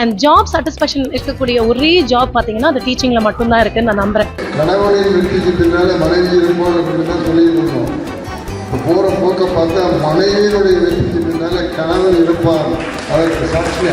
And job satisfaction இருக்கக்கூடிய ஒரே job பார்த்தீங்கன்னா அது டீச்சிங்கில் மட்டும்தான் இருக்குன்னு நான் நம்புறேன். கணவனின் வெற்றிக்கு பின்னால மனைவி இருப்பார் அப்படின்னு தான் சொல்லிட்டு இப்போ போகிற போக்க பார்த்தா மனைவியினுடைய வெற்றிக்கு பின்னால கணவன் இருப்பார். அதற்கு சாட்சி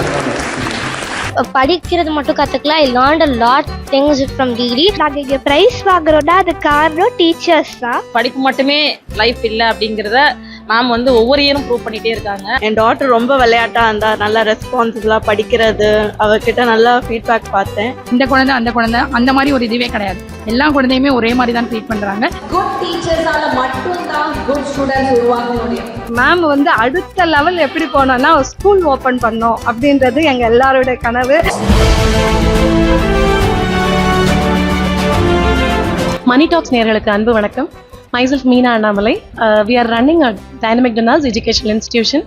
படிக்கிறது மட்டும் கற்றுக்கலாம் I learn a lot things from degree நாங்கள் இங்கே ப்ரைஸ் வாங்குறோன்னா அது காரணம் டீச்சர்ஸ் தான். படிப்பு மட்டுமே லைஃப் இல்லை அப்படிங்கிறத மேம் வந்து ஒவ்வொரு இயரும் ப்ரூவ் பண்ணிட்டே இருக்காங்க. என் டாட்டர் ரொம்ப விளையாட்டா இருந்தா நல்லா ரெஸ்பான்சிபிளா படிக்கிறது அவகிட்ட நல்லா ஃபீட்பேக் பார்த்தேன். இந்த குழந்தை அந்த குழந்தை அந்த மாதிரி ஒரு இதுவே கிடையாது. எல்லா குழந்தையுமே ஒரே மாதிரி தான் ட்ரீட் பண்றாங்க. குட் டீச்சர்ஸால மட்டும்தான் குட் ஸ்டூடெண்ட்ஸ் உருவாக்க முடியும். மேம் வந்து அடுத்த லெவல் எப்படி போனோம்னா ஸ்கூல் ஓப்பன் பண்ணோம் அப்படின்றது எங்க எல்லாரோட கனவு. மணி டாக்ஸ் நேர்களுக்கு அன்பு வணக்கம். Myself Meena Annamalai we are running a dynamic டனாஸ் educational institution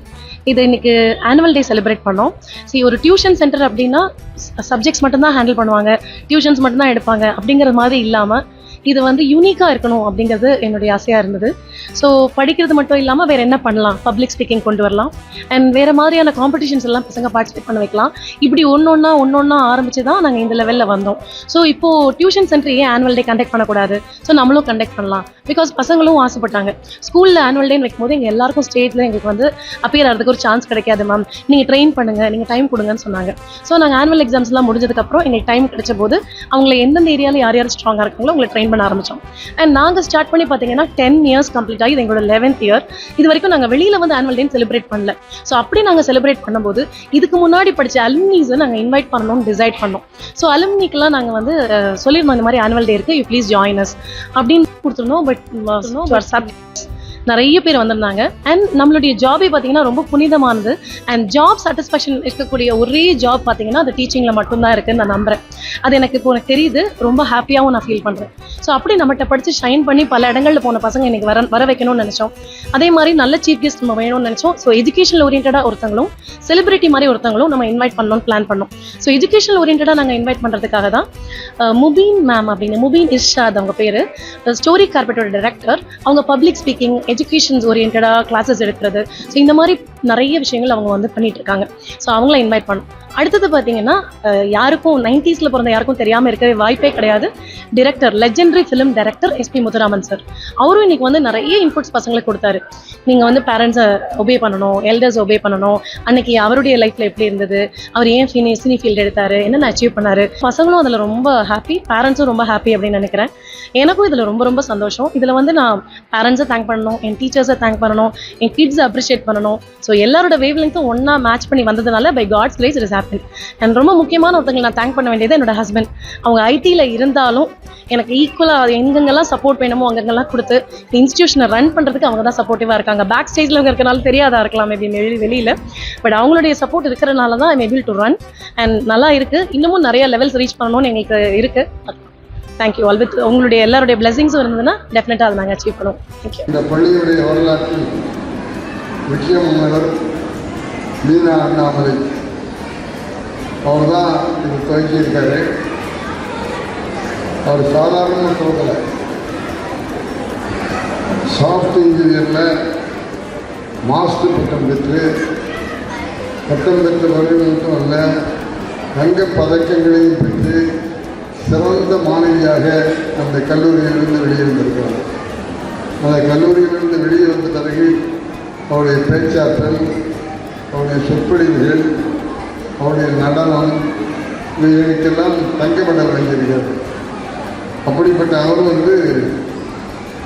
இது இன்னைக்கு ஆனுவல் டே செலிப்ரேட் பண்ணோம். சி ஒரு டியூஷன் சென்டர் அப்படின்னா சப்ஜெக்ட்ஸ் மட்டும்தான் ஹேண்டில் பண்ணுவாங்க. டியூஷன்ஸ் மட்டும்தான் எடுப்பாங்க. அப்படிங்கிற மாதிரி இல்லாமல் இது வந்து யூனிக்காக இருக்கணும் அப்படிங்கிறது என்னுடைய ஆசையாக இருந்தது. ஸோ படிக்கிறது மட்டும் இல்லாமல் வேறு என்ன பண்ணலாம்? பப்ளிக் ஸ்பீக்கிங் கொண்டு வரலாம். அண்ட் வேறு மாதிரியான காம்படிஷன்ஸ் எல்லாம் பசங்க பார்ட்டிசிபேட் பண்ண வைக்கலாம். இப்படி ஒன்று ஒன்றா ஒன்று ஒன்றா ஆரம்பிச்சு தான் நாங்கள் இந்த லெவலில் வந்தோம். ஸோ இப்போது டியூஷன் சென்டர் ஏன் ஆனுவல் டே கண்டக்ட் பண்ணக்கூடாது? ஸோ நம்மளும் கண்டக்ட் பண்ணலாம். பிகாஸ் பசங்களும் ஆசைப்பட்டாங்க. ஸ்கூலில் ஆனுவல் டேன்னு வைக்கும்போது எங்கள் எல்லாருக்கும் ஸ்டேஜில் எங்களுக்கு வந்து அப்பியர் ஆகிறதுக்கு ஒரு சான்ஸ் கிடைக்காது மேம் நீங்கள் ட்ரெயின் பண்ணுங்கள் நீங்கள் டைம் கொடுங்கன்னு சொன்னாங்க. ஸோ நாங்கள் ஆனுவல் எக்ஸாம்ஸ்லாம் முடிஞ்சதுக்கப்புறம் எங்களுக்கு டைம் கிடைச்ச போது அவங்கள எந்தெந்த ஏரியாவில் யார் யார் ஸ்ட்ராங்காக இருக்காங்களோ அவங்களை ட்ரெயின் பண்ண ஆரம்பித்தோம் அண்ட் நாங்கள் ஸ்டார்ட் பண்ணி பார்த்தீங்கன்னா டென் இயர்ஸ் கம்ப்ளீட் ஆகி இது எங்களோட லெவன்த் இயர் இது வரைக்கும் நாங்கள் வெளியில் வந்து ஆனுவல் டே செலிப்ரேட் பண்ணல. ஸோ அப்படி நாங்கள் செலிப்ரேட் பண்ணும்போது இதுக்கு முன்னாடி படித்த அலுமினிஸை நாங்கள் இன்வைட் பண்ணணும்னு டிசைட் பண்ணோம். ஸோ அலுமினிக்கெலாம் நாங்கள் வந்து சொல்லியிருந்தோம் இந்த மாதிரி ஆனுவல் டே இருக்குது யூ ப்ளீஸ் ஜாயின் அஸ் அப்படின்னு கொடுத்துருந்தோம் பட் சப்ஜெக்ட்ஸ் uh, நிறைய பேர் வந்திருந்தாங்க. அண்ட் நம்மளுடைய ஜாபே பார்த்தீங்கன்னா ரொம்ப புனிதமானது. அண்ட் ஜாப் சாட்டிஸ்ஃபேக்ஷன் இருக்கக்கூடிய ஒரே ஜாப் பார்த்தீங்கன்னா அது டீச்சிங்கில் மட்டும்தான் இருக்குன்னு நான் நம்புறேன். அது எனக்கு இப்போ எனக்கு தெரியுது. ரொம்ப ஹாப்பியாகவும் நான் ஃபீல் பண்ணுறேன் ஸோ அப்படி நம்மகிட்ட படித்து ஷைன் பண்ணி பல இடங்களில் போன பசங்க இன்னைக்கு வர வர வைக்கணும்னு நினச்சோம். அதே மாதிரி நல்ல சீஃப் கெஸ்ட் நம்ம வேணும்னு நினச்சோம். ஸோ எஜுகேஷனல் ஓரியன்டாக ஒருத்தங்களும் செலிபிரிட்டி மாதிரி ஒருத்தங்களும் நம்ம இன்வைட் பண்ணணும்னு பிளான் பண்ணோம். ஸோ எஜுகேஷனல் ஓரியன்டாக நாங்கள் இன்வைட் பண்ணுறதுக்காக தான் முபீன் மேம் அப்படின்னு முபீன் இர்ஷாத் அவங்க பேர். ஸ்டோரி கார்பெட்டோட டைரக்டர் அவங்க பப்ளிக் ஸ்பீக்கிங் எஜுகேஷன்ஸ் ஓரியன்டாக கிளாஸஸ் எடுக்கிறது. ஸோ இந்த மாதிரி நிறைய விஷயங்கள் அவங்க வந்து பண்ணிட்டு இருக்காங்க ஸோ அவங்கள இன்வைட் பண்ணும். அடுத்தது பார்த்தீங்கன்னா யாருக்கும் நைன்டிஸில் பிறந்த யாருக்கும் தெரியாமல் இருக்கவே வாய்ப்பே கிடையாது. Director legendary film director SP Muthuraman sir அவரும் இன்னைக்கு வந்து நிறைய இன்புட்ஸ் பசங்களுக்கு கொடுத்தாரு. நீங்கள் வந்து பேரண்ட்ஸை ஒபே பண்ணணும் எல்டர்ஸ் ஒபே பண்ணணும். அன்னைக்கு அவருடைய லைஃப்பில் எப்படி இருந்தது? அவர் ஏன் சினி சினி ஃபீல்டு எடுத்தார்? என்னென்ன அச்சீவ் பண்ணார்? பசங்களும் அதில் ரொம்ப ஹாப்பி பேரண்ட்ஸும் ரொம்ப ஹாப்பி அப்படின்னு நினைக்கிறேன். எனக்கும் இதில் ரொம்ப ரொம்ப சந்தோஷம். இதில் வந்து நான் பேரண்ட்ஸை தேங்க் பண்ணணும். என் டீச்சர்ஸை தேங்க் பண்ணணும் என் கிட்ஸை அப்ரிஷியேட் பண்ணணும். ஸோ எல்லாரோட வேவ் லெங்த்தும் ஒன்றா மேட்ச் பண்ணி வந்ததுனால by God's grace it is happen and ரொம்ப முக்கியமான ஒருத்தங்களை நான் தேங்க் பண்ண வேண்டியது என்னோட ஹஸ்பண்ட் அவங்க ஐடியில் இருந்தாலும் எனக்கு ஈக்குவலாக எங்கெங்கெல்லாம் சப்போர்ட் வேணுமோ அங்கெங்கெல்லாம் கொடுத்து இந்த இன்ஸ்டியூஷனை ரன் பண்ணுறதுக்கு அவங்க தான் சப்போர்ட்டிவாக இருக்காங்க. பேக் ஸ்டேஜில் அவங்க இருக்கனால தெரியாதா இருக்கலாம் மேபி வெளி வெளியில். பட் அவங்களுடைய சப்போர்ட் இருக்கிறனால தான் I'm able to run and நல்லா இருக்குது இன்னமும் நிறைய லெவல்ஸ் ரீச் பண்ணணும்னு எங்களுக்கு இருக்குது தேங்க்யூ ஆல் வித் உங்களுடைய எல்லாருடைய பிளெஸிங்ஸும் இருந்ததுன்னா டெஃபினட்டாக அதை நாங்கள் அச்சீவ் பண்ணுவோம். தேங்க்யூ இந்த பள்ளியுடைய வரலாற்றில் முக்கியமானவர் மீனா அண்ணாமலை. அவர் தான் இது துவக்கியிருக்காரு. அவர் சாதாரணமாக துவக்கலை சாஃப்ட் இன்ஜினியரில் மாஸ்டர் பட்டம் பெற்று பட்டம் பெற்ற வரையில் மட்டும் அல்ல தங்க பதக்கங்களையும் பெற்று சிறந்த மாணவியாக அந்த கல்லூரியிலிருந்து வெளியிருந்திருக்கிறார் அந்த கல்லூரியிலிருந்து வெளியே வந்த பிறகு அவருடைய பேச்சாற்றல் அவருடைய சொற்பொழிவுகள் அவருடைய நடனம் இவைகளுக்கெல்லாம் தங்க மெடல் அப்படிப்பட்ட அவர் வந்து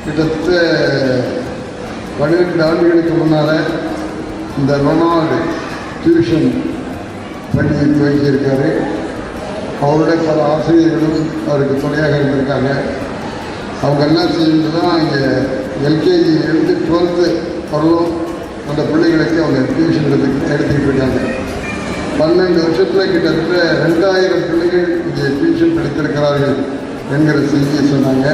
கிட்டத்தட்ட பன்னிரெண்டு ஆண்டுகளுக்கு முன்னால் இந்த ரொனால்டு டியூஷன் பள்ளியை துவக்கியிருக்காரு. அவருடைய பல ஆசிரியர்களும் அவருக்கு துணையாக இருந்திருக்காங்க. அவங்க என்ன தான் இங்கே எல்கேஜியிலிருந்து டுவெல்த்து வரலும் அந்த பிள்ளைகளுக்கு அவங்க டியூஷன் எடுத்து எடுத்துக்கிட்டு இருக்காங்க. பன்னெண்டு வருஷத்தில் கிட்டத்தட்ட ரெண்டாயிரம் பிள்ளைகள் இங்கே டியூஷன் படித்திருக்கிறார்கள் என்கிற செய்தியை சொன்னாங்க.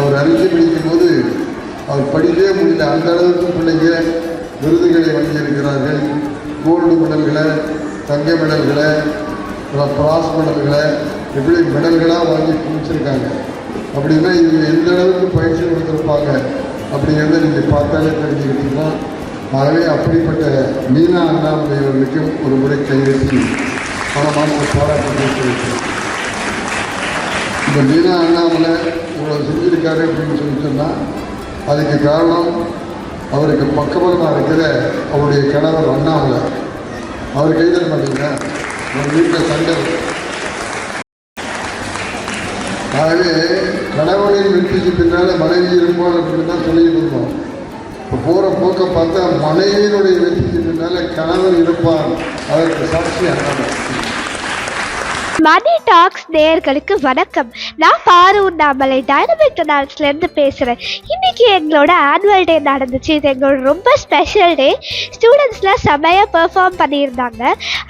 அவர் அறிஞ்சு படிக்கும் போது அவர் படிக்கவே முடியல. அந்த அளவுக்கு பிள்ளைங்க விருதுகளை வழங்கியிருக்கிறார்கள். கோல்டு மெடல்களை தங்க மெடல்களை பிராஸ் மெடல்களை எப்படி மெடல்களாக வாங்கி குமிச்சிருக்காங்க அப்படின்னா இவங்க எந்த அளவுக்கு பயிற்சி கொடுத்துருப்பாங்க? அப்படிங்கிறத நீங்கள் பார்த்தாலே தெரிஞ்சுக்கிட்டீங்கன்னா ஆகவே அப்படிப்பட்ட மீனா அண்ணாமலை அவர்களுக்கும் ஒரு முறை கையெழுத்தி பணமான ஒரு போராட்டம் இப்போ இந்த மீனா அண்ணாமலை இவ்வளோ செஞ்சுருக்காரு அப்படின்னு சொல்லி சொன்னால் அதுக்கு காரணம் அவருக்கு பக்கபலமாக இருக்கிற அவருடைய கணவர் அண்ணாமலை அவர் கைதல் பண்ணிங்கன்னா ஒரு வீட்டில் சண்டை ஆகவே கணவனின் வெற்றிக்கு பின்னால் மனைவி இருப்பாள் அப்படின்னு தான் சொல்லிட்டு இருந்தோம். இப்போ போகிற போக்க பார்த்தா மனைவியினுடைய வெற்றிக்கு பின்னால் கணவன் இருப்பான் அதற்கு சாட்சி அண்ணன். மணி டாக்ஸ் நேயர்களுக்கு வணக்கம். நான் பாரு உண்ணாமலை டைனமிக் இருந்து பேசுகிறேன் இன்னைக்கு எங்களோட ஆனுவல் டே நடந்துச்சு. இது எங்களோட ரொம்ப ஸ்பெஷல் டே ஸ்டூடெண்ட்ஸ்லாம் செம்மையாக பெர்ஃபார்ம் பண்ணியிருந்தாங்க.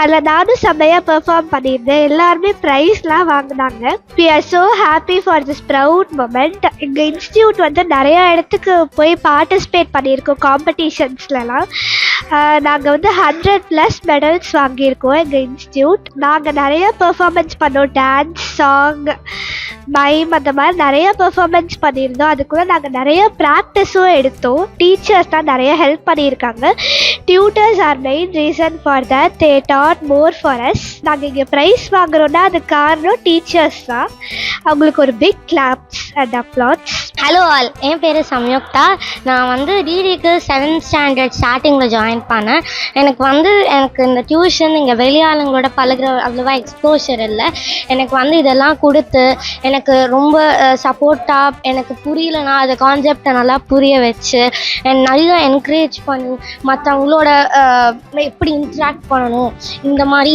அதில் நானும் செம்மையாக பெர்ஃபார்ம் பண்ணியிருந்தேன். எல்லாருமே ப்ரைஸ்லாம் வாங்கினாங்க. We are so happy for this proud moment எங்கள் இன்ஸ்டியூட் வந்து நிறையா இடத்துக்கு போய் பார்ட்டிசிபேட் பண்ணியிருக்கோம் காம்படிஷன்ஸ்லலாம் நாங்கள் வந்து ஹண்ட்ரட் ப்ளஸ் மெடல்ஸ் வாங்கியிருக்கோம் எங்கள் இன்ஸ்டியூட் நாங்கள் நிறைய பெர்ஃபார்மன்ஸ் பண்ணோம் டான்ஸ் சாங் மைம் அந்த மாதிரி நிறைய பெர்ஃபார்மன்ஸ் பண்ணியிருந்தோம். அதுக்குள்ளே நாங்கள் நிறைய ப்ராக்டிஸும் எடுத்தோம். டீச்சர்ஸ் தான் நிறைய ஹெல்ப் பண்ணியிருக்காங்க. Tutors are main reason for that they taught more for us நாங்கள் இங்கே ப்ரைஸ் வாங்குறோன்னா அது காரணம் டீச்சர்ஸ் தான். அவங்களுக்கு ஒரு big claps and applause hello all என் பேர் சம்யுக்தா. நான் வந்து டிடிக்கு செவன்த் ஸ்டாண்டர்ட் ஸ்டார்டிங்கில் ஜாயின் பண்ணேன். எனக்கு வந்து எனக்கு இந்த டியூஷன் இங்கே வெளியாளுங்களோட பழகுற அவ்வளோவா எக்ஸ்போஷர் இல்லை எனக்கு வந்து இதெல்லாம் கொடுத்து எனக்கு ரொம்ப சப்போர்ட்டாக எனக்கு புரியலனா அதை கான்செப்டை நல்லா புரிய வச்சு என் நல்லா என்கரேஜ் பண்ணி மற்றவங்களோட எப்படி இன்ட்ராக்ட் பண்ணணும் இந்த மாதிரி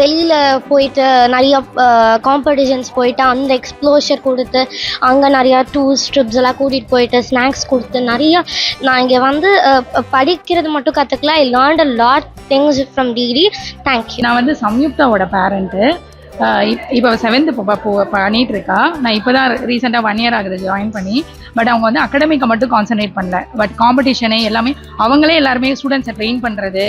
வெளியில் போயிட்டு நிறைய காம்படிஷன்ஸ் போயிட்டு அந்த எக்ஸ்ப்ளோஷர் கொடுத்து அங்கே நிறையா டூர்ஸ் ட்ரிப்ஸ் எல்லாம் கூட்டிகிட்டு போயிட்டு ஸ்நாக்ஸ் கொடுத்து நிறைய நான் இங்கே வந்து படிக்கிறது மட்டும் கற்றுக்கல I learnt a lot things from degree thank you நான் வந்து சம்யுக்தாவோட பேரண்ட்டு இப்போ செவன்த் இப்போ பண்ணிட்டு இருக்கா. நான் இப்போ தான் ரீசெண்டாக ஒன் இயர் ஆகுது ஜாயின் பண்ணி. பட் அவங்க வந்து அகடமிக்கை மட்டும் கான்சென்ட்ரேட் பண்ணல. பட் காம்படிஷனு எல்லாமே அவங்களே எல்லாருமே ஸ்டூடெண்ட்ஸை ட்ரெயின் பண்ணுறது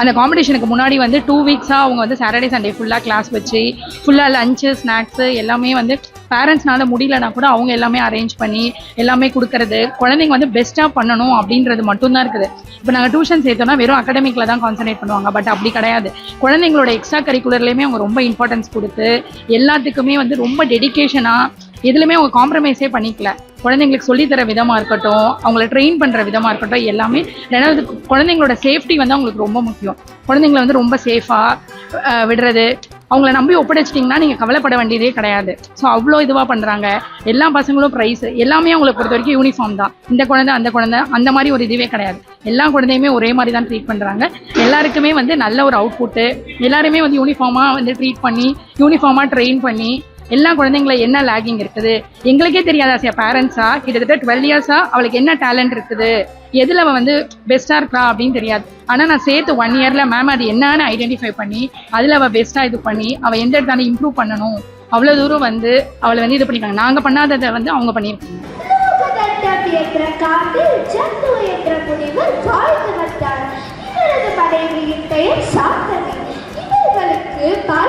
அந்த காம்படிஷனுக்கு முன்னாடி வந்து டூ வீக்ஸாக அவங்க வந்து சாட்டர்டே சண்டே ஃபுல்லாக கிளாஸ் வச்சு ஃபுல்லாக லஞ்சு ஸ்நாக்ஸு எல்லாமே வந்து பேரண்ட்ஸ்னால முடியலனா கூட அவங்க எல்லாமே அரேஞ்ச் பண்ணி எல்லாமே கொடுக்கறது குழந்தைங்க வந்து பெஸ்ட்டாக பண்ணணும் அப்படின்றது மட்டும்தான் இருக்குது. இப்போ நாங்கள் டியூஷன் சேர்த்தோம்னா வெறும் அகடமிக்கில் தான் கான்சன்ட்ரேட் பண்ணுவாங்க பட் அப்படி கிடையாது. குழந்தைங்களோட எக்ஸ்ட்ரா கரிக்குலர்லேயுமே அவங்க ரொம்ப இம்பார்ட்டன்ஸ் கொடுத்து எல்லாத்துக்குமே வந்து ரொம்ப டெடிகேஷனாக எதுலையுமே அவங்க காம்ப்ரமைஸே பண்ணிக்கல. குழந்தைங்களுக்கு சொல்லித்தர விதமாக இருக்கட்டும் அவங்கள ட்ரெயின் பண்ணுற விதமாக இருக்கட்டும் எல்லாமே ரெண்டாவது குழந்தைங்களோட சேஃப்டி வந்து அவங்களுக்கு ரொம்ப முக்கியம். குழந்தைங்கள வந்து ரொம்ப சேஃபாக விடுறது. அவங்கள நம்பி ஒப்படைச்சிட்டிங்கன்னா நீங்கள் கவலைப்பட வேண்டியதே கிடையாது. ஸோ அவ்வளோ இதுவாக பண்ணுறாங்க எல்லா பசங்களும் ப்ரைஸ் எல்லாமே அவங்களை பொறுத்த வரைக்கும் யூனிஃபார்ம் தான். இந்த குழந்தை அந்த குழந்தை அந்த மாதிரி ஒரு இதுவே கிடையாது. எல்லா குழந்தையுமே ஒரே மாதிரி தான் ட்ரீட் பண்ணுறாங்க எல்லாருக்குமே வந்து நல்ல ஒரு அவுட்புட்டு எல்லாருமே வந்து யூனிஃபார்மாக வந்து ட்ரீட் பண்ணி யூனிஃபார்மாக ட்ரெயின் பண்ணி எல்லா குழந்தைங்கள என்ன லேகிங் இருக்குது? எங்களுக்கே தெரியாதா சார் பேரண்ட்ஸா கிட்டத்தட்ட டுவெல் இயர்ஸா அவளுக்கு என்ன டேலண்ட் இருக்குது? எதில் அவள் வந்து பெஸ்ட்டாக இருக்கா அப்படின்னு தெரியாது. ஆனால் நான் சேர்த்து ஒன் இயரில் மேம் அது என்னன்னு ஐடென்டிஃபை பண்ணி அதில் அவள் பெஸ்ட்டாக இது பண்ணி அவள் எந்த இடத்தான இம்ப்ரூவ் பண்ணணும்? அவ்வளோ தூரம் வந்து அவளை வந்து இது பண்ணிக்காங்க நாங்கள் பண்ணாததை வந்து அவங்க பண்ணியிருக்காங்க காட்டில் ஜந்து என்ற முனிவர் வாழ்ந்து வந்தார் இவரது மனைவியின் பெயர் இவர்களுக்கு பல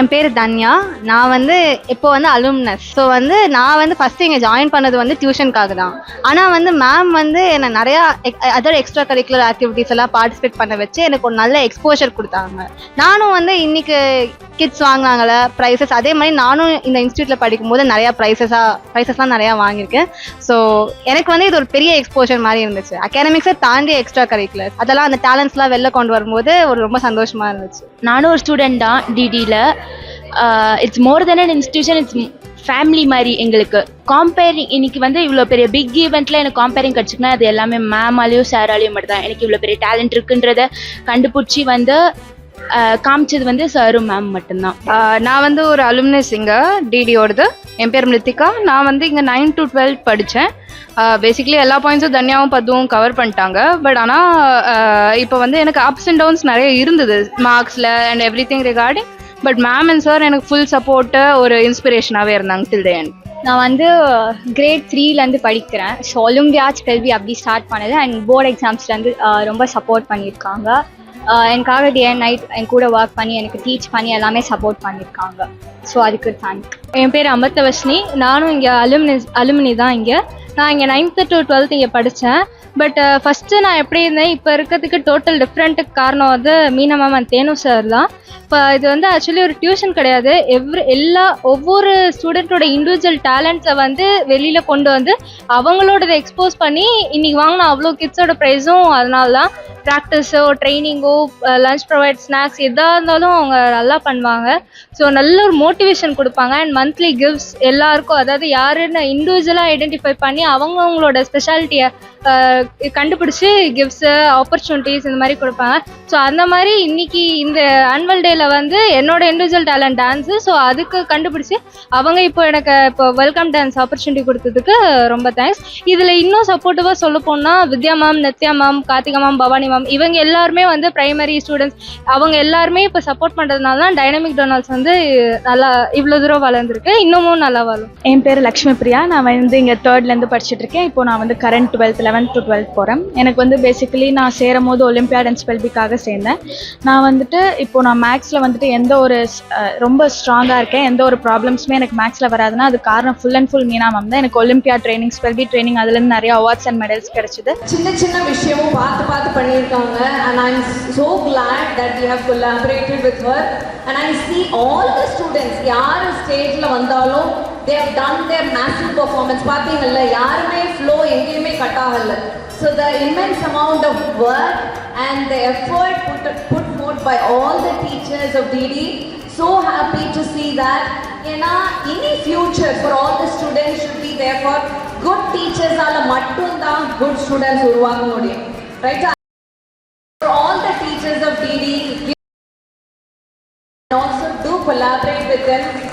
என் பேர் தன்யா. நான் வந்து இப்போ வந்து அலும்னஸ் ஸோ வந்து நான் வந்து ஃபஸ்ட்டு இங்கே ஜாயின் பண்ணது வந்து டியூஷனுக்காக தான் ஆனால் வந்து மேம் வந்து என்னை நிறையா அதர் எக்ஸ்ட்ரா கரிக்குலர் ஆக்டிவிட்டீஸ் எல்லாம் பார்ட்டிசிபேட் பண்ண வச்சு எனக்கு ஒரு நல்ல எக்ஸ்போஷர் கொடுத்தாங்க. நானும் வந்து இன்னைக்கு கிட்ஸ் வாங்கினாங்கள ப்ரைஸஸ் அதே மாதிரி நானும் இந்த இன்ஸ்டியூட்டில் படிக்கும்போது நிறையா ப்ரைஸஸாக ப்ரைஸஸ்லாம் நிறையா வாங்கியிருக்கேன். ஸோ எனக்கு வந்து இது ஒரு பெரிய எக்ஸ்போஷர் மாதிரி இருந்துச்சு. அகாடமிக்ஸை தாண்டி எக்ஸ்ட்ரா கரிக்குலர் அதெல்லாம் அந்த டேலண்ட்ஸ்லாம் வெளில கொண்டு வரும்போது ஒரு ரொம்ப சந்தோஷமாக இருந்துச்சு. நானும் ஒரு ஸ்டூடெண்ட் தான் டிடியில் it's more then an institution it's family மாதிரி எங்களுக்கு. காம்பேரிங் இன்னைக்கு வந்து இவ்வளோ பெரிய பிக் ஈவெண்ட்டில் எனக்கு காம்பேரிங் கிடச்சிக்குன்னா அது எல்லாமே மேமாலையும் சாராலையும் மட்டும் தான் எனக்கு இவ்வளோ பெரிய டேலண்ட் இருக்குன்றத கண்டுபிடிச்சி வந்து காமிச்சது வந்து சாரும் மேம் மட்டும்தான். நான் வந்து ஒரு அலுமினஸ் இங்கே டிடியோடது என் பேர் மிருத்திகா. நான் வந்து இங்கே நைன் டு டுவெல் படித்தேன் பேசிக்கலி எல்லா பாயிண்ட்ஸும் தனியாகவும் பதுவும் கவர் பண்ணிட்டாங்க. பட் ஆனால் இப்போ வந்து எனக்கு அப்ஸ் அண்ட் டவுன்ஸ் நிறைய இருந்தது. மார்க்ஸில் and everything regarding but ma'am and sir எனக்கு ஃபுல் சப்போர்ட்டு ஒரு இன்ஸ்பிரேஷனாகவே இருந்தாங்க டில் த எண்ட் நான் வந்து கிரேட் த்ரீலேருந்து படிக்கிறேன். ஸோ ஒலிம்பியாட்ஸ் கல்வி அப்படி ஸ்டார்ட் பண்ணது. அண்ட் போர்டு எக்ஸாம்ஸ்லேருந்து ரொம்ப சப்போர்ட் பண்ணியிருக்காங்க. எனக்காக டே அண்ட் நைட் என் கூட ஒர்க் பண்ணி எனக்கு டீச் பண்ணி எல்லாமே சப்போர்ட் பண்ணியிருக்காங்க ஸோ அதுக்கு தேங்க் என் பேர் அமிர்தவர்ஷினி நானும் இங்கே அலுமினி அலுமினி தான் இங்கே. நான் இங்கே நைன்த்து டு டுவெல்த் இங்கே படித்தேன் பட் ஃபஸ்ட்டு நான் எப்படி இருந்தேன்? இப்போ இருக்கிறதுக்கு டோட்டல் டிஃப்ரெண்ட்டுக்கு காரணம் வந்து Meena ma'am and Thenu sir தான். இப்போ இது வந்து ஆக்சுவலி ஒரு டியூஷன் கிடையாது. எவ்ரி எல்லா ஒவ்வொரு ஸ்டூடெண்ட்டோட இண்டிவிஜுவல் டேலண்ட்ஸை வந்து வெளியில் கொண்டு வந்து அவங்களோடதை எக்ஸ்போஸ் பண்ணி இன்றைக்கி வாங்கின அவ்வளோ கிட்ஸோட ப்ரைஸும் அதனால தான் ப்ராக்டிஸோ ட்ரைனிங்கோ லஞ்ச் ப்ரொவைட் ஸ்நாக்ஸ் எதாக இருந்தாலும் அவங்க நல்லா பண்ணுவாங்க. ஸோ நல்ல ஒரு மோட்டிவேஷன் கொடுப்பாங்க. அண்ட் மந்த்லி கிஃப்ட்ஸ் எல்லாருக்கும் அதாவது யாருன்னு இண்டிவிஜுவலாக ஐடென்டிஃபை பண்ணி அவங்கவுங்களோட ஸ்பெஷாலிட்டியை கண்டுபிடிச்சி கிஃப்ட்ஸு ஆப்பர்ச்சுனிட்டிஸ் இந்த மாதிரி கொடுப்பாங்க. ஸோ அந்த மாதிரி இன்னைக்கு இந்த ஆனுவல் டேல வந்து என்னோட இண்டிவிஜுவல் டேலண்ட் டான்ஸு ஸோ அதுக்கு கண்டுபிடிச்சி அவங்க இப்போ எனக்கு இப்போ வெல்கம் டான்ஸ் ஆப்பர்ச்சுனிட்டி கொடுத்ததுக்கு ரொம்ப தேங்க்ஸ் இதில் இன்னும் சப்போர்ட்டிவாக சொல்ல போனால் Vidya ma'am Nithya ma'am Karthika ma'am Bhavani ma'am இவங்க எல்லாருமே வந்து பிரைமரி ஸ்டூடெண்ட்ஸ் அவங்க எல்லாருமே இப்போ சப்போர்ட் பண்ணுறதுனால தான் டைனமிக் டொனால்ட்ஸ் வந்து நல்லா இவ்வளோ தூரம் வளர்ந்துருக்கு. இன்னமும் நல்லா வளரும் என் பேர் லக்ஷ்மி பிரியா நான் வந்து இங்கே தேர்ட்லேருந்து படிச்சுட்டு இருக்கேன். இப்போ நான் வந்து current twelfth eleventh to twelfth போகிறேன் எனக்கு வந்து பேசிக்கலி நான் சேரும் போது ஒலிம்பியாட் அண்ட் ஸ்பெல்பிக்காக சேர்ந்தேன். நான் வந்துட்டு இப்போ நான் மேக்ஸில் வந்துட்டு எந்த ஒரு ரொம்ப ஸ்ட்ராங்காக இருக்கேன். எந்த ஒரு ப்ராப்ளம்ஸுமே எனக்கு மேக்ஸில் வராதுன்னா அது காரணம் full and full Meena ma'am தான். எனக்கு ஒலிம்பியா ட்ரைனிங் ஸ்பெல்பி ட்ரைனிங் அதுலேருந்து நிறைய அவார்ட்ஸ் அண்ட் மெடல்ஸ் கிடைச்சிது. சின்ன சின்ன விஷயமும் பார்த்து பார்த்து பண்ணியிருக்காங்க and I am so glad that you have collaborated with her and I see all the students யார் ஸ்டேஜில் வந்தாலும் they have done their massive performance பார்த்தீங்கல்ல யாருமே ஃப்ளோ எங்கேயுமே கட் ஆகல. So the immense amount of work and the effort put put forth by all the teachers of DD so happy to see that ஏன்னா இனி future for all the students should be there for good டீச்சர்ஸால் மட்டும்தான் good students உருவாக்க முடியும். ரைட்டா Collaborate with them.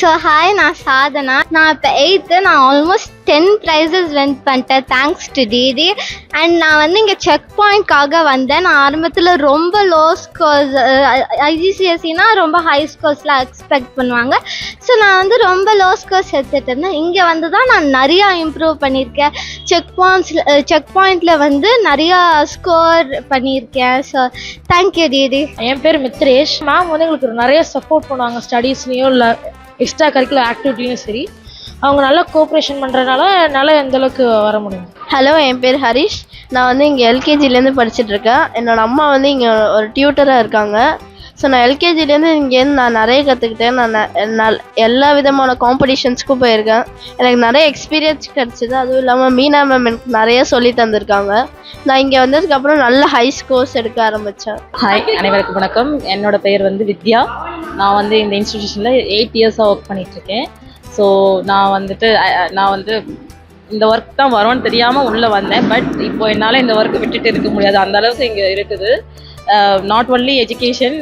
So hi நான் சாதனா. நான் இப்போ eighth நான் ஆல்மோஸ்ட் டென் ப்ரைஸஸ் வின் பண்ணிட்டேன். தேங்க்ஸ் டு டிடி அண்ட் நான் வந்து இங்கே செக் பாயிண்ட்காக வந்தேன். நான் ஆரம்பத்தில் ரொம்ப லோ ஸ்கோர்ஸ் ஐஜிசிஎஸ்சினா ரொம்ப ஹை ஸ்கோர்ஸ்லாம் எக்ஸ்பெக்ட் பண்ணுவாங்க. ஸோ நான் வந்து ரொம்ப லோ ஸ்கோர்ஸ் எடுத்துகிட்டு இருந்தேன். இங்கே வந்து தான் நான் நிறையா இம்ப்ரூவ் பண்ணியிருக்கேன். செக் பாயிண்ட்ஸில் செக் பாயிண்ட்டில் வந்து நிறையா ஸ்கோர் பண்ணியிருக்கேன். ஸோ தேங்க்யூ டிடி என் பேர் மித்ரேஷ். மேம் வந்து எங்களுக்கு நிறைய சப்போர்ட் பண்ணுவாங்க ஸ்டடீஸ்லேயும் இல்லை எக்ஸ்ட்ரா கரிக்குலர் ஆக்டிவிட்டிலையும் சரி அவங்க நல்லா கோஆப்ரேஷன் பண்ணுறதுனால என்னால் எந்த அளவுக்கு வர முடியும். ஹலோ என் பேர் ஹரிஷ். நான் வந்து இங்கே எல்கேஜிலேருந்து படிச்சுட்ருக்கேன் என்னோடய அம்மா வந்து இங்கே ஒரு டியூட்டராக இருக்காங்க. ஸோ நான் எல்கேஜிலேருந்து இங்கேருந்து நான் நிறைய கற்றுக்கிட்டேன் நான் ந- எல்லா விதமான காம்படிஷன்ஸ்க்கும் போயிருக்கேன். எனக்கு நிறைய எக்ஸ்பீரியன்ஸ் கிடச்சிது. அதுவும் இல்லாமல் மீனா மேம் எனக்கு நிறைய சொல்லி தந்திருக்காங்க. நான் இங்கே வந்ததுக்கப்புறம் நல்ல ஹை ஸ்கோர்ஸ் எடுக்க ஆரம்பித்தேன் ஹாய் அனைவருக்கும் வணக்கம். என்னோட பெயர் வந்து வித்யா. நான் வந்து இந்த இன்ஸ்டிடியூஷனில் எயிட் இயர்ஸாக ஒர்க் பண்ணிகிட்ருக்கேன் ஸோ நான் வந்துட்டு நான் வந்து இந்த ஒர்க் தான் வரும்னு தெரியாமல் உள்ளே வந்தேன். பட் இப்போ என்னால் இந்த ஒர்க்கை விட்டுட்டு இருக்க முடியாது. அந்த அளவுக்கு இங்கே இருக்குது. நாட் ஒன்லி எஜுகேஷன்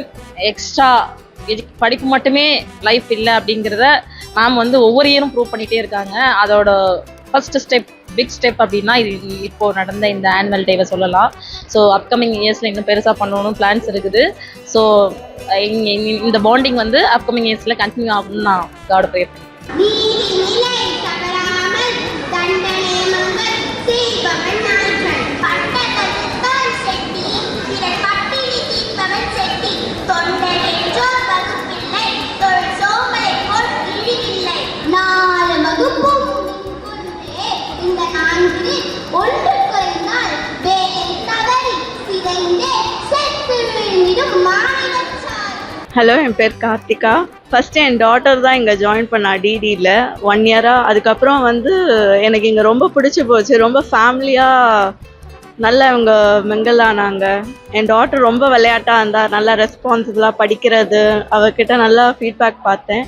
எக்ஸ்ட்ரா எஜு படிப்பு மட்டுமே லைஃப் இல்லை அப்படிங்கிறத மேம் வந்து ஒவ்வொரு இயரும் ப்ரூவ் பண்ணிகிட்டே இருக்காங்க. அதோட ஃபர்ஸ்ட் ஸ்டெப் பிக் ஸ்டெப் அப்படின்னா இது இப்போது நடந்த இந்த ஆனுவல் டேவை சொல்லலாம். ஸோ அப்கமிங் இயர்ஸில் இன்னும் பெருசாக பண்ணணும்னு பிளான்ஸ் இருக்குது. ஸோ இந்த பாண்டிங் வந்து அப்கமிங் இயர்ஸில் கண்டினியூ ஆகணும்னு நான் காட் ப்ரே ஹலோ என் பேர் கார்த்திகா. ஃபஸ்ட்டு என் டாட்டர் தான் இங்கே ஜாயின் பண்ணா டிடியில் ஒன் இயராக அதுக்கப்புறம் வந்து எனக்கு இங்கே ரொம்ப பிடிச்சி போச்சு. ரொம்ப ஃபேமிலியாக நல்லா இவங்க மிங்கிள் ஆனாங்க. என் டாட்டர் ரொம்ப விளையாட்டாக இருந்தா நல்லா ரெஸ்பான்சிபிளாக படிக்கிறது அவகிட்ட நல்லா ஃபீட்பேக் பார்த்தேன்.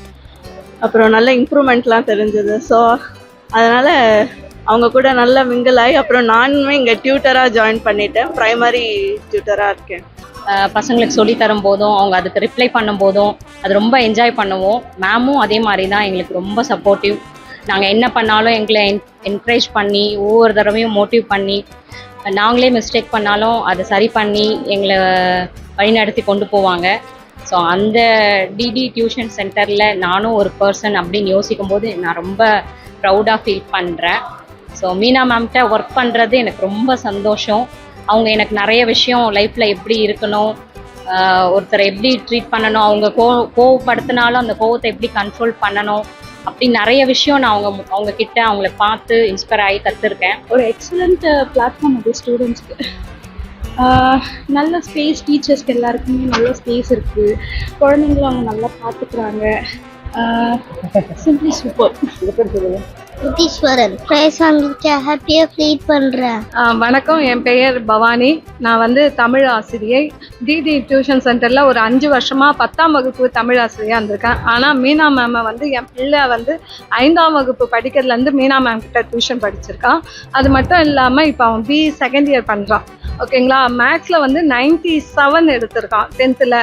அப்புறம் நல்ல இம்ப்ரூவ்மெண்ட்லாம் தெரிஞ்சது. ஸோ அதனால் அவங்க கூட நல்லா மிங்கிள் ஆகி அப்புறம் நானுமே இங்கே டியூட்டராக ஜாயின் பண்ணிட்டேன். ப்ரைமரி டியூட்டராக இருக்கேன். பசங்களுக்கு சொல்லி தரும் போதும் அவங்க அதுக்கு ரிப்ளை பண்ணும் போதும் அது ரொம்ப என்ஜாய் பண்ணுவோம். மேமும் அதே மாதிரி தான் எங்களுக்கு ரொம்ப சப்போர்ட்டிவ் நாங்கள் என்ன பண்ணாலும் எங்களை என் என்கரேஜ் பண்ணி ஒவ்வொரு தடவையும் மோட்டிவ் பண்ணி நாங்களே மிஸ்டேக் பண்ணாலும் அதை சரி பண்ணி எங்களை வழிநடத்தி கொண்டு போவாங்க. ஸோ அந்த டிடி டியூஷன் சென்டரில் நானும் ஒரு பர்சன் அப்படின்னு யோசிக்கும் போது நான் ரொம்ப ப்ரௌடாக ஃபீல் பண்ணுறேன் ஸோ மீனா மேம்கிட்ட ஒர்க் பண்ணுறது எனக்கு ரொம்ப சந்தோஷம். அவங்க எனக்கு நிறைய விஷயம் லைஃப்பில் எப்படி இருக்கணும் ஒருத்தரை எப்படி ட்ரீட் பண்ணணும் அவங்க கோ கோவப்படுத்தினாலும் அந்த கோவத்தை எப்படி கண்ட்ரோல் பண்ணணும் அப்படி நிறைய விஷயம் நான் அவங்க அவங்க கிட்ட அவங்கள பார்த்து இன்ஸ்பயர் ஆகி கற்றுருக்கேன் ஒரு எக்ஸலண்ட் பிளாட்ஃபார்ம் அது ஸ்டூடெண்ட்ஸ்க்கு நல்ல ஸ்பேஸ் டீச்சர்ஸ்க்கு எல்லாருக்குமே நல்ல ஸ்பேஸ் இருக்குது குழந்தைங்களும் அவங்க நல்லா பார்த்துக்குறாங்க. சிம்பிளி சூப்பர் ரித்தீஸ்வரன் ப்ரைஸ் வாங்கிட்டு ஹாப்பியாக பண்ணுறேன் வணக்கம். என் பெயர் பவானி. நான் வந்து தமிழ் ஆசிரியை. டிடி டியூஷன் சென்டரில் ஒரு அஞ்சு வருஷமாக பத்தாம் வகுப்பு தமிழ் ஆசிரியாக இருந்திருக்கேன். ஆனால் மீனா மேமை வந்து என் பிள்ளை வந்து ஐந்தாம் வகுப்பு படிக்கிறதுலேருந்து மீனா மேம் கிட்ட டியூஷன் படிச்சிருக்கான் அது மட்டும் இல்லாமல் இப்போ அவன் பி செகண்ட் இயர் பண்ணுறான் ஓகேங்களா? மேக்ஸில் வந்து நைன்டி செவன் எடுத்திருக்கான் டென்த்தில்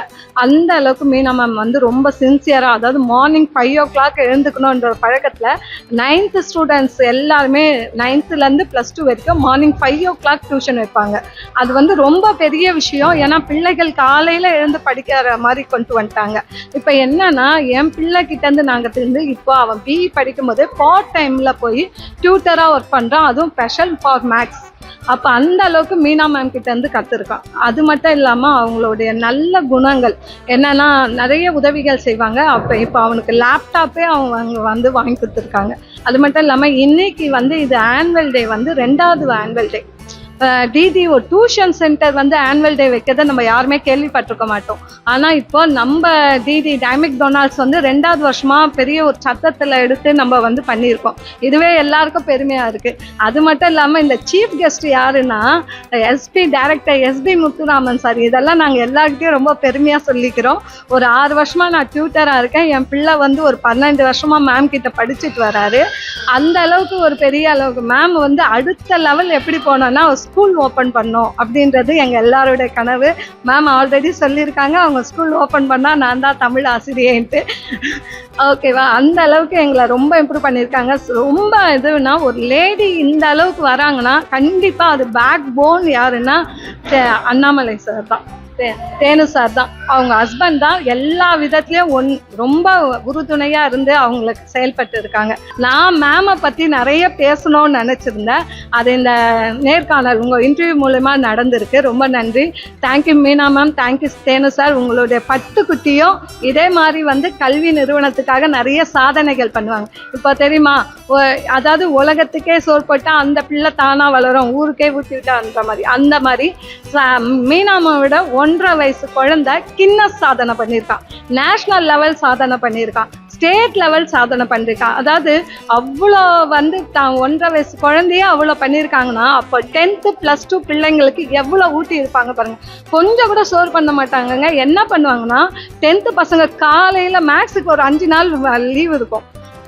அந்த அளவுக்கு மீனா மேம் வந்து ரொம்ப சின்சியராக அதாவது மார்னிங் ஃபைவ் ஓ கிளாக் எழுந்துக்கணுன்ற பழக்கத்தில் நைன்த்து ஸ்டூடெண்ட்ஸ் எல்லாருமே நைன்த்துலேருந்து ப்ளஸ் டூ வரைக்கும் morning five o'clock tuition வைப்பாங்க. அது வந்து ரொம்ப பெரிய விஷயம் ஏன்னா பிள்ளைகள் காலையில் எழுந்து படிக்கிற மாதிரி கொண்டு வந்துட்டாங்க. இப்போ என்னன்னா என் பிள்ளைக்கிட்டேருந்து நாங்கள் தெரிந்து இப்போ அவன் பிஇ படிக்கும்போது பார்ட் டைமில் போய் டியூட்டராக ஒர்க் பண்ணுறான் அதுவும் ஸ்பெஷல் ஃபார் மேக்ஸ் அப்போ அந்த அளவுக்கு மீனா மேம் கிட்ட இருந்து கற்றுருக்கான் அது மட்டும் இல்லாமல் அவங்களுடைய நல்ல குணங்கள். என்னன்னா நிறைய உதவிகள் செய்வாங்க. அப்போ இப்போ அவனுக்கு லேப்டாப்பே அவங்க வந்து வாங்கி கொடுத்துருக்காங்க. அது மட்டும் இல்லாமல் இன்னைக்கு வந்து இது ஆனுவல் டே வந்து ரெண்டாவது ஆனுவல் டே டிடி ஒரு டியூஷன் சென்டர் வந்து ஆனுவல் டே வைக்கிறத நம்ம யாருமே கேள்விப்பட்டிருக்க மாட்டோம். ஆனால் இப்போ நம்ம டிடி டைமிக் டொனால்ட்ஸ் வந்து ரெண்டாவது வருஷமாக பெரிய ஒரு சத்தத்தில் எடுத்து நம்ம வந்து பண்ணியிருக்கோம். இதுவே எல்லாருக்கும் பெருமையாக இருக்குது அது மட்டும் இல்லாமல் இந்த சீஃப் கெஸ்ட் யாருன்னா SP director SP Muthuraman sir இதெல்லாம் நாங்கள் எல்லாருக்கிட்டையும் ரொம்ப பெருமையாக சொல்லிக்கிறோம். ஒரு ஆறு வருஷமாக நான் டியூட்டராக இருக்கேன். என் பிள்ளை வந்து ஒரு பன்னெண்டு வருஷமாக மேம் கிட்ட படிச்சுட்டு வராரு. அந்த அளவுக்கு ஒரு பெரிய அளவுக்கு மேம் வந்து அடுத்த லெவல் எப்படி போனோன்னா ஸ்கூல் ஓப்பன் பண்ணோம் அப்படின்றது எங்கள் எல்லாரோட கனவு. மேம் ஆல்ரெடி சொல்லியிருக்காங்க. அவங்க ஸ்கூல் ஓப்பன் பண்ணால் நான் தான் தமிழ் ஆசிரியன்ட்டு ஓகேவா அந்த அளவுக்கு எங்களை ரொம்ப இம்ப்ரூவ் பண்ணியிருக்காங்க. ரொம்ப இதுனா ஒரு லேடி இந்த அளவுக்கு வராங்கன்னா கண்டிப்பாக அது பேக் போன் யாருன்னா அண்ணாமலை சார் தான். தேனு சார் தான். அவங்க ஹஸ்பண்ட் தான் எல்லா விதத்துலேயும் ஒன் ரொம்ப உறுதுணையாக இருந்து அவங்களுக்கு செயல்பட்டு இருக்காங்க நான் மேமை பற்றி நிறைய பேசணும்னு நினச்சிருந்தேன். அது இந்த நேர்காணல் உங்கள் இன்டர்வியூ மூலயமா நடந்திருக்கு. ரொம்ப நன்றி. Thank you Meena ma'am thank you Thenu sir. உங்களுடைய பட்டு குட்டியும் இதே மாதிரி வந்து கல்வி நிறுவனத்துக்காக நிறைய சாதனைகள் பண்ணுவாங்க. இப்போ தெரியுமா? அதாவது உலகத்துக்கே சோறு போட்டால் அந்த பிள்ளை தானாக வளரும். ஊருக்கே ஊற்றி அந்த மாதிரி. அந்த மாதிரி ச- மீனாமை விட ஒன்றரை வயசு குழந்தை கின்னஸ் சாதனை பண்ணியிருக்கான் நேஷ்னல் லெவல் சாதனை பண்ணியிருக்கான் ஸ்டேட் லெவல் சாதனை பண்ணியிருக்கான் அதாவது அவ்வளோ வந்து தான் ஒன்றரை வயசு குழந்தையே அவ்வளோ பண்ணியிருக்காங்கன்னா அப்போ டென்த்து ப்ளஸ் டூ பிள்ளைங்களுக்கு எவ்வளோ ஊட்டி இருப்பாங்க பாருங்கள் கொஞ்சம் கூட சோர் பண்ண மாட்டாங்கங்க. என்ன பண்ணுவாங்கன்னா டென்த்து பசங்க காலையில் மேக்ஸுக்கு ஒரு அஞ்சு நாள் லீவ் இருக்கும்.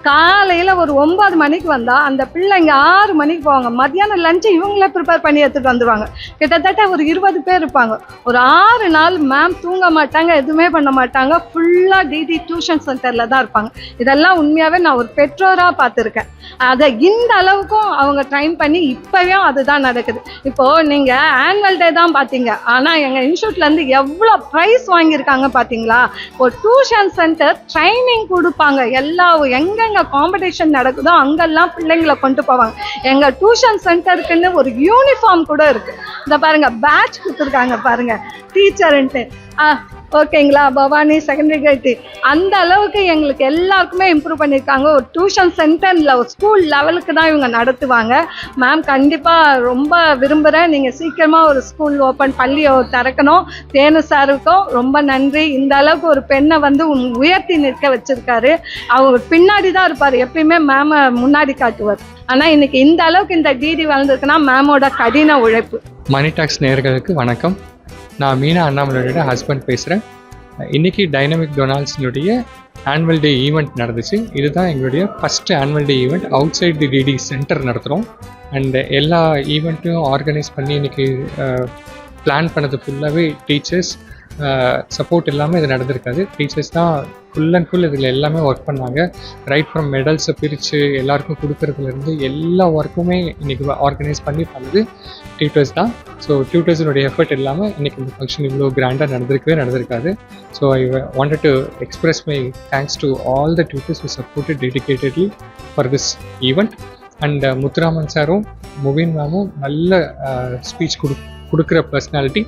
காலையில் ஒரு ஒன்பது மணிக்கு வந்தால் அந்த பிள்ளைங்க ஆறு மணிக்கு போவாங்க. மத்தியானம் லஞ்சை இவங்களே ப்ரிப்பேர் பண்ணி எடுத்துகிட்டு வந்துடுவாங்க கிட்டத்தட்ட ஒரு இருபது பேர் இருப்பாங்க. ஒரு ஆறு நாள் மேம் தூங்க மாட்டாங்க எதுவுமே பண்ண மாட்டாங்க. ஃபுல்லாக டிடி டியூஷன் சென்டரில் தான் இருப்பாங்க. இதெல்லாம் உண்மையாகவே நான் ஒரு பெற்றோராக பார்த்துருக்கேன். அதை இந்த அளவுக்கும் அவங்க ட்ரைன் பண்ணி இப்போயும் அதுதான் நடக்குது. இப்போது நீங்கள் ஆனுவல் டே தான் பார்த்தீங்க. ஆனால் எங்கள் இன்ஸ்டியூட்லேருந்து எவ்வளோ ப்ரைஸ் வாங்கியிருக்காங்க பார்த்தீங்களா? ஒரு டியூஷன் சென்டர் ட்ரைனிங் கொடுப்பாங்க. எல்லா எங்கே எங்கெங்க காம்படிஷன் நடக்குதோ அங்கெல்லாம் பிள்ளைங்களை கொண்டு போவாங்க. எங்கள் டியூஷன் சென்டருக்குன்னு ஒரு யூனிஃபார்ம் கூட இருக்குது இந்த பாருங்க பேட்ச் கொடுத்துருக்காங்க பாருங்க டீச்சருன்ட்டு ஓகேங்களா? பவானி செகண்டரி கேட்டு அந்த அளவுக்கு எங்களுக்கு எல்லாருக்குமே இம்ப்ரூவ் பண்ணியிருக்காங்க ஒரு டியூஷன் சென்டரில் ஒரு ஸ்கூல் லெவலுக்கு தான் இவங்க நடத்துவாங்க. மேம் கண்டிப்பாக ரொம்ப விரும்புகிறேன் நீங்கள் சீக்கிரமாக ஒரு ஸ்கூல் ஓப்பன் பள்ளியை திறக்கணும். தேனு சாருக்கும் ரொம்ப நன்றி. இந்த அளவுக்கு ஒரு பெண்ணை வந்து உயர்த்தி நிற்க வச்சிருக்காரு. அவர் பின்னாடி தான் இருப்பார். எப்பயுமே மேமை முன்னாடி காட்டுவார். ஆனால் இன்னைக்கு இந்த அளவுக்கு இந்த டிடி வளர்ந்துருக்குன்னா மேமோட கடின உழைப்பு. மணி டாக்ஸ் நேர்களுக்கு வணக்கம். நான் மீனா அண்ணாமலையோட ஹஸ்பண்ட் பேசுகிறேன் இன்றைக்கி டைனமிக் டொனால்ட்ஸினுடைய ஆனுவல் டே ஈவெண்ட் நடந்துச்சு. இதுதான் எங்களுடைய first annual day event outside the DD centre நடத்துகிறோம் அண்ட் எல்லா ஈவெண்ட்டும் ஆர்கனைஸ் பண்ணி இன்றைக்கி பிளான் பண்ணது ஃபுல்லாகவே டீச்சர்ஸ் சப்போர்ட் இல்லாமல் இது நடந்திருக்காது. டீச்சர்ஸ் தான் ஃபுல் அண்ட் ஃபுல் இதில் எல்லாமே ஒர்க் பண்ணாங்க. ரைட் ஃப்ரம் மெடல்ஸை பிரித்து எல்லாருக்கும் கொடுக்கறதுலேருந்து எல்லா ஒர்க்குமே இன்றைக்கி ஆர்கனைஸ் பண்ணி பண்ணது டியூட்டர்ஸ் தான். ஸோ டியூட்டர்ஸினுடைய எஃபர்ட் இல்லாமல் இன்றைக்கி இந்த ஃபங்க்ஷன் இவ்வளோ கிராண்டாக நடந்திருக்கவே நடந்திருக்காது. So I wanted to express my thanks to all the tutors who supported dedicatedly for this event and Muthuraman சாரும் முபின் மேமும் நல்ல uh, ஸ்பீச் கொடு கொடுக்குற பர்சனாலிட்டி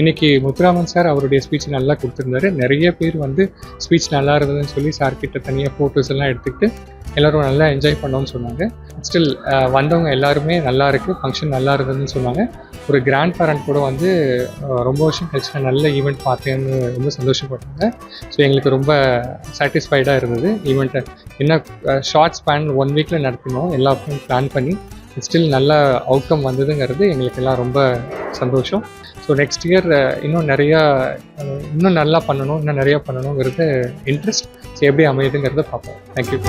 இன்னைக்கு முத்துராமன் சார் அவருடைய ஸ்பீச் நல்லா கொடுத்துருந்தாரு. நிறைய பேர் வந்து ஸ்பீச் நல்லா இருந்ததுன்னு சொல்லி சார் கிட்ட தனியாக ஃபோட்டோஸ் எல்லாம் எடுத்துக்கிட்டு எல்லோரும் நல்லா என்ஜாய் பண்ணோம்னு சொன்னாங்க. ஸ்டில் வந்தவங்க எல்லாருமே நல்லா இருக்கு. ஃபங்க்ஷன் நல்லா இருந்ததுன்னு சொன்னாங்க. ஒரு கிராண்ட் பேரண்ட் கூட வந்து ரொம்ப வருஷம் கழிச்சு நான் நல்ல ஈவெண்ட் பார்த்தேன்னு ரொம்ப சந்தோஷப்பட்டாங்க. ஸோ எங்களுக்கு ரொம்ப சாட்டிஸ்ஃபைடாக இருந்தது. ஈவெண்ட்டை என்ன ஷார்ட் ஸ்பேன் ஒன் வீக்கில் நடத்தினோம். எல்லாருக்கும் பிளான் பண்ணி ஸ்டில் நல்ல அவுட்கம் வந்ததுங்கிறது எங்களுக்கு எல்லாம் ரொம்ப சந்தோஷம். ஸோ நெக்ஸ்ட் இயர் இன்னும் நிறையா இன்னும் நல்லா பண்ணணும் இன்னும் நிறையா பண்ணணுங்கிறது இன்ட்ரெஸ்ட் எப்படி அமையுதுங்கிறத பார்ப்போம். தேங்க்யூ